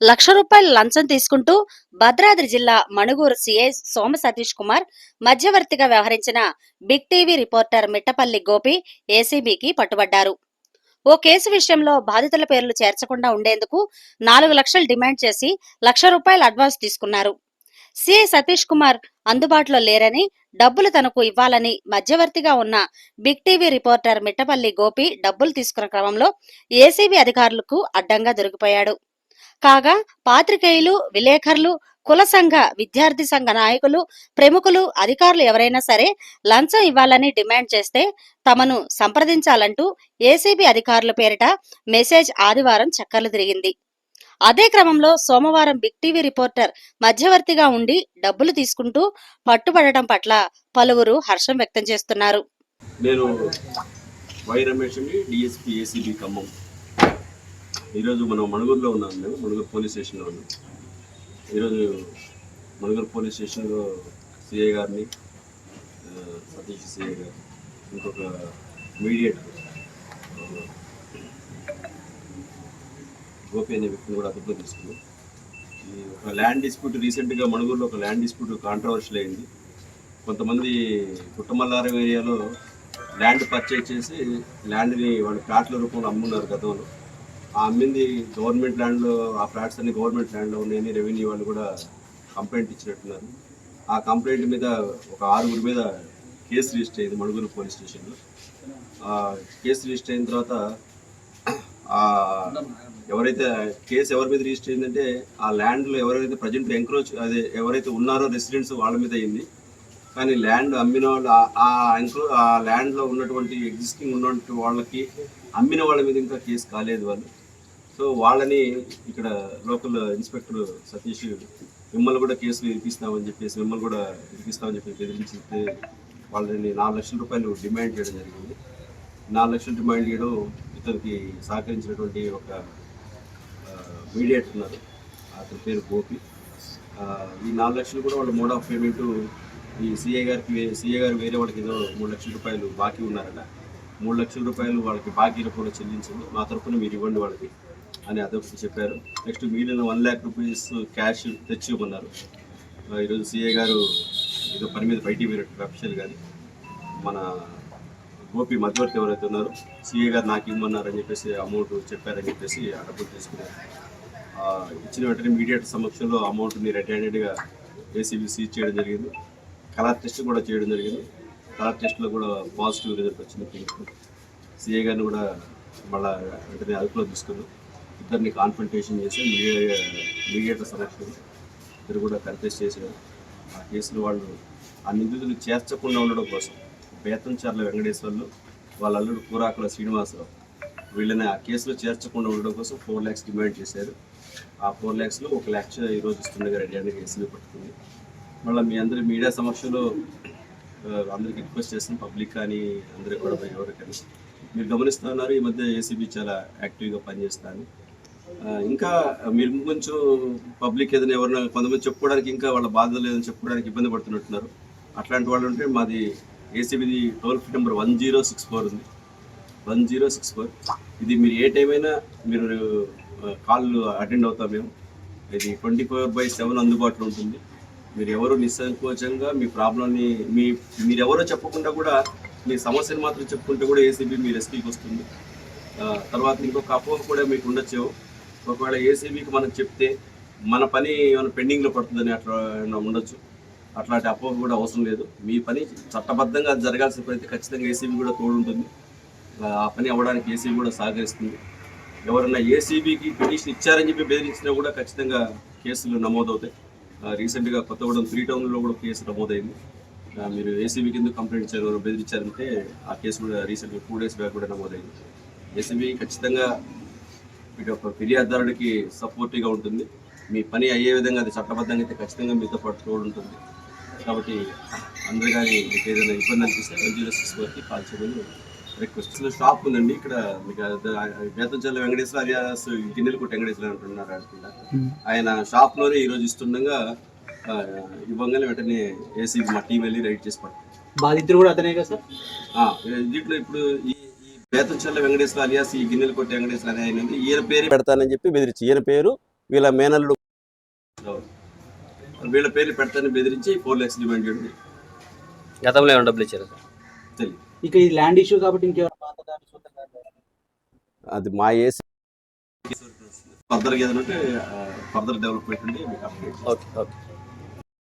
లక్ష రూపాయల లంచం తీసుకుంటూ భద్రాద్రి జిల్లా మణుగూరు సీఐ సోమ సతీష్ కుమార్ మధ్యవర్తిగా వ్యవహరించిన Big TV reporter Mittapalli Gopi ఏసీబీకి పట్టుబడ్డారు. ఓ కేసు విషయంలో బాధితుల పేర్లు చేర్చకుండా ఉండేందుకు నాలుగు లక్షలు డిమాండ్ చేసి లక్ష రూపాయల అడ్వాన్స్ తీసుకున్నారు. సిఐ సతీష్ కుమార్ అందుబాటులో లేరని డబ్బులు తనకు ఇవ్వాలని మధ్యవర్తిగా ఉన్న Big TV reporter Mittapalli Gopi డబ్బులు తీసుకున్న క్రమంలో ఏసీబీ అధికారులకు అడ్డంగా దొరికిపోయాడు. కాగా పాత్రికేయులు విలేకరులు కుల సంఘ విద్యార్థి సంఘ నాయకులు ప్రముఖులు అధికారులు ఎవరైనా సరే లంచం ఇవ్వాలని డిమాండ్ చేస్తే తమను సంప్రదించాలంటూ ఏసీబీ అధికారుల పేరిట మెసేజ్ ఆదివారం చక్కర్లు తిరిగింది. అదే క్రమంలో సోమవారం బిగ్ టీవీ రిపోర్టర్ మధ్యవర్తిగా ఉండి డబ్బులు తీసుకుంటూ పట్టుబడటం పట్ల పలువురు హర్షం వ్యక్తం చేస్తున్నారు. నేను Y Ramesh DSP ACB Khammam ఈరోజు మనం మణుగూరులో ఉన్నాం మేము మణుగూరు పోలీస్ స్టేషన్లో ఉన్నాం. ఈరోజు మణుగూరు పోలీస్ స్టేషన్లో సిఐ గారిని సతీష్ సిఐ గారు ఇంకొక మీడియేటర్ గోపి అనే వ్యక్తిని కూడా అదుపులో తీసుకున్నాం. ఈ ఒక ల్యాండ్ డిస్ప్యూట్ రీసెంట్గా మణుగూరులో ఒక ల్యాండ్ డిస్ప్యూట్ కాంట్రవర్షియల్ అయింది. కొంతమంది కుట్టమల్లారం ఏరియాలో ల్యాండ్ పర్చేజ్ చేసి ల్యాండ్ని వాళ్ళు ప్లాట్ల రూపంలో అమ్మున్నారు గతంలో. ఆ అమ్మింది గవర్నమెంట్ ల్యాండ్లో ఆ ఫ్లాట్స్ అన్ని గవర్నమెంట్ ల్యాండ్లో ఉన్నాయని రెవెన్యూ వాళ్ళు కూడా కంప్లైంట్ ఇచ్చినట్టున్నారు. ఆ కంప్లైంట్ మీద ఒక ఆరుగురి మీద కేసు రిజిస్టర్ అయింది మణుగూరు పోలీస్ స్టేషన్లో. కేసు రిజిస్టర్ అయిన తర్వాత ఎవరైతే కేసు ఎవరి మీద రిజిస్టర్ అయిందంటే ఆ ల్యాండ్లో ఎవరైతే ప్రజెంట్ ఎంక్రోచ్ అదే ఎవరైతే ఉన్నారో రెసిడెంట్స్ వాళ్ళ మీద అయింది. కానీ ల్యాండ్ అమ్మిన వాళ్ళు ఆ ఎంక్రో ఆ ల్యాండ్లో ఉన్నటువంటి ఎగ్జిస్టింగ్ ఉన్నటువంటి వాళ్ళకి అమ్మిన వాళ్ళ మీద ఇంకా కేసు కాలేదు వాళ్ళు. సో వాళ్ళని ఇక్కడ లోకల్ ఇన్స్పెక్టర్ సతీష్ మిమ్మల్ని కూడా కేసులు ఇరిపిస్తామని చెప్పేసి మిమ్మల్ని కూడా ఇరిపిస్తామని చెప్పి బెదిరించితే వాళ్ళని నాలుగు లక్షల రూపాయలు డిమాండ్ చేయడం జరిగింది. నాలుగు లక్షలు డిమాండ్ చేయడం ఇతనికి సహకరించినటువంటి ఒక మీడియేటర్ ఉన్నారు. అతని పేరు గోపి. ఈ నాలుగు లక్షలు కూడా వాళ్ళ మోడ్ ఆఫ్ పేమెంట్ ఈ సీఏ గారికి సీఏ గారు వేరే వాళ్ళకి ఏదో మూడు లక్షల రూపాయలు బాకీ ఉన్నారట. మూడు లక్షల రూపాయలు వాళ్ళకి బాకీ రూపంలో చెల్లించండి మా తరఫున మీరు ఇవ్వండి వాళ్ళకి. అని అదొకటి చెప్పారు. నెక్స్ట్ మిగిలిన వన్ ల్యాక్ రూపీస్ క్యాష్ తెచ్చి ఇవ్వమన్నారు ఈరోజు సీఏ గారు ఏదో పని మీద బయటికి పోయినట్టు అఫీషియల్ కానీ మన గోపి మధ్యవర్తి ఎవరైతే ఉన్నారో సీఏ గారు నాకు ఇవ్వమన్నారని చెప్పేసి అమౌంట్ చెప్పారని చెప్పేసి ఆ డబ్బులు తీసుకున్నారు. ఇచ్చిన వెంటనే మీడియేటర్ సమక్షంలో అమౌంట్ని రెడ్ హ్యాండెడ్గా ఏసీబీ సీజ్ చేయడం జరిగింది. కలర్ టెస్ట్ కూడా చేయడం జరిగింది. కలర్ టెస్ట్లో కూడా పాజిటివ్ రిజల్ట్ వచ్చింది. పింక్ సీఏ గారిని కూడా మళ్ళా వెంటనే అదుపులో తీసుకున్నాం. ఇద్దరిని కాన్ఫంటేషన్ చేసి మీడియేటర్ సమక్షంలో ఇద్దరు కూడా కన్ఫెస్ చేశారు. ఆ కేసులో వాళ్ళు ఆ నిందితులు చేర్చకుండా ఉండడం కోసం బేతంచర్ల వెంకటేశ్వర్లు వాళ్ళ అల్లుడు కూరాకుల శ్రీనివాసరావు వీళ్ళని ఆ కేసులో చేర్చకుండా ఉండడం కోసం ఫోర్ ల్యాక్స్ డిమాండ్ చేశారు. ఆ ఫోర్ ల్యాక్స్లో ఒక ల్యాక్స్ ఈరోజు ఇస్తుండగా రెడీ అనే కేసులు పట్టుకుంది. మళ్ళీ మీ అందరి మీడియా సమక్షంలో అందరికి రిక్వెస్ట్ చేస్తాను పబ్లిక్ కానీ అందరికి కూడా ఎవరికైనా. మీరు గమనిస్తున్నారు ఈ మధ్య ఏసీబీ చాలా యాక్టివ్గా పనిచేస్తాను ఇంకా మీరు కొంచెం పబ్లిక్ ఏదైనా ఎవరైనా కొంతమంది చెప్పుకోవడానికి ఇంకా వాళ్ళ బాధ లేదని చెప్పుకోవడానికి ఇబ్బంది పడుతున్నట్టున్నారు. అట్లాంటి వాళ్ళు ఉంటే మాది ఏసీబీది toll free number one zero six four ఉంది. One zero six four. ఇది మీరు ఏ టైం అయినా మీరు కాల్ అటెండ్ అవుతాం మేము. ఇది ట్వంటీ ఫోర్ బై సెవెన్ అందుబాటులో ఉంటుంది. మీరు ఎవరు నిస్సంకోచంగా మీ ప్రాబ్లమ్ని మీ మీరెవరో చెప్పకుండా కూడా మీ సమస్యను మాత్రం చెప్పుకుంటే కూడా ఏసీబీ మీ రెస్పీకి వస్తుంది. తర్వాత ఇంకొక అపోహ కూడా మీకు ఉండొచ్చేవో ఒకవేళ ఏసీబీకి మనం చెప్తే మన పని ఏమైనా పెండింగ్లో పడుతుందని అట్లా ఉండొచ్చు. అట్లాంటి అపోహ కూడా అవసరం లేదు. మీ పని చట్టబద్ధంగా జరగాల్సిన పని అయితే ఖచ్చితంగా ఏసీబీ కూడా తోడుంటుంది ఆ పని అవ్వడానికి ఏసీబీ కూడా సహకరిస్తుంది. ఎవరైనా ఏసీబీకి పిటిషన్ ఇచ్చారని చెప్పి బెదిరించినా కూడా ఖచ్చితంగా కేసులు నమోదవుతాయి. ఆ, రీసెంట్గా కొత్తగూడెం త్రీ టౌన్లో కూడా కేసు నమోదైంది. మీరు ఏసీబీ కింద కంప్లైంట్ ఇచ్చారు ఎవరు బెదిరించారంటే ఆ కేసు కూడా రీసెంట్గా టూ డేస్ బ్యాక్ కూడా నమోదైంది. ఏసీబీ ఖచ్చితంగా మీకు ఒక ఫిర్యాదుదారుడికి సపోర్టివ్గా ఉంటుంది. మీ పని అయ్యే విధంగా అది చట్టబద్ధంగా అయితే ఖచ్చితంగా మీతో పాటు తోడు ఉంటుంది. కాబట్టి అందరు కానీ మీకు ఏదైనా ఇబ్బంది అనిపిస్తే వన్ జీరో సిక్స్ వరకు కాల్ చేయమని రిక్వెస్ట్. షాప్ ఉందండి. ఇక్కడ మీకు బేతంచల్ల వెంకటేశ్వర అలియాస్ గిన్నెలు కొట్టి వెంకటేశ్వర అంటున్నారు అనుకుంటా ఆయన షాప్లోనే ఈరోజు ఇస్తుండగా ఇవ్వగానే వెంటనే ఏసీ మా టీం వెళ్ళి రైడ్ చేసి పట్టారు బాధితుడు కూడా అతనే కదా సార్? దీంట్లో ఇప్పుడు ఈ బేతంచల్ల వెంకటేశ్వర అలియాస్ ఈ గిన్నెలు కొట్టి వెంకటేశ్వర అనే ఆయన ఉంది. ఈయన పేరు పెడతానని చెప్పి బెదిరించి ఈయన పేరు వీళ్ళ మేనల్లుడు. వీళ్ళ పేర్లు పెడతానని బెదిరించి ఫోర్ ల్యాక్స్ డిమాండ్ చేయడం. గతంలో ఏమైనా డబ్బులు ఇచ్చారు తెలియదు ఇక ఇది ల్యాండ్ ఇష్యూ కాబట్టి ఇంకేమైనా అది మా ఏసీ. ఫర్దర్గా ఏదైనా ఉంటే further development update okay okay.